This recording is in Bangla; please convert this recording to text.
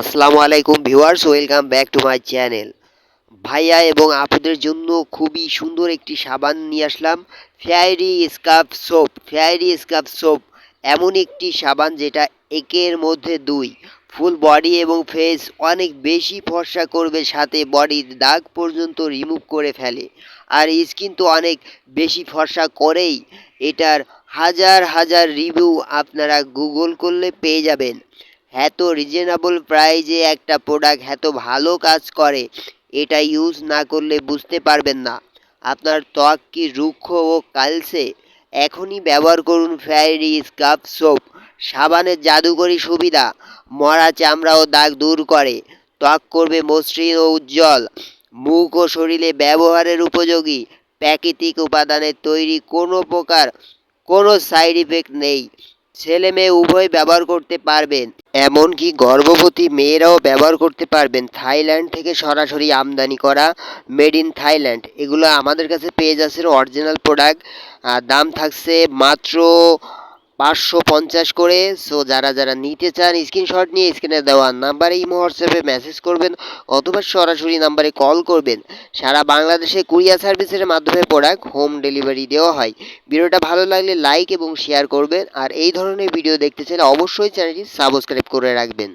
আসসালামু আলাইকুম viewers, welcome back to my channel. ভাইয়া এবং আপুদের জন্য খুবই সুন্দর একটি সাবান নিয়ে আসলাম, fairy scarf soap. Fairy scarf soap এমন একটি সাবান যেটা একের মধ্যে দুই। ফুল বডি এবং ফেস অনেক বেশি ফর্সা করবে, সাথে বডির দাগ পর্যন্ত রিমুভ করে ফেলে। আর স্কিন তো অনেক বেশি ফর্সা করেই। এটার হাজার হাজার রিভিউ আপনারা গুগল করলে পেয়ে যাবেন। এত রিজনেবল প্রাইজে একটা প্রোডাক্ট এত ভালো কাজ করে, এটা ইউজ না করলে বুঝতে পারবেন না। আপনার ত্বক কি রুক্ষ ও কালসে এখনই ব্যবহার করুন ফেয়ারি স্কাফ সোপ সাবানের জাদুকরি সুবিধা, মরা চামড়া ও দাগ দূর করে। ত্বক করবে মসৃণ ও উজ্জ্বল। মুখ ও শরীরে ব্যবহারের উপযোগী। প্রাকৃতিক উপাদানের তৈরি কোনো প্রকার কোনো সাইড ইফেক্ট নেই। ছেলে মেয়ে উভয় ব্যবহার করতে পারবেন। এমনকি গর্ভবতী মেয়েরাও ব্যবহার করতে পারবেন। থাইল্যান্ড থেকে সরাসরি আমদানি করা মেড ইন থাইল্যান্ড। এগুলো আমাদের কাছে পেয়ে যাচ্ছে অরিজিনাল প্রোডাক্ট দাম থাকছে মাত্র পাঁচশো পঞ্চাশ করে। সো যারা যারা নিতে চান স্ক্রিনশট নিয়ে স্ক্রিনে দেওয়া নাম্বারে ইমো হোয়াটসঅ্যাপে মেসেজ করবেন অথবা সরাসরি নাম্বারে কল করবেন। সারা বাংলাদেশে কুরিয়ার সার্ভিসের মাধ্যমে প্রোডাক্ট হোম ডেলিভারি দেওয়া হয়। ভিডিওটা ভালো লাগলে লাইক এবং শেয়ার করবেন। আর এই ধরনের ভিডিও দেখতে চাইলে অবশ্যই চ্যানেলটি সাবস্ক্রাইব করে রাখবেন।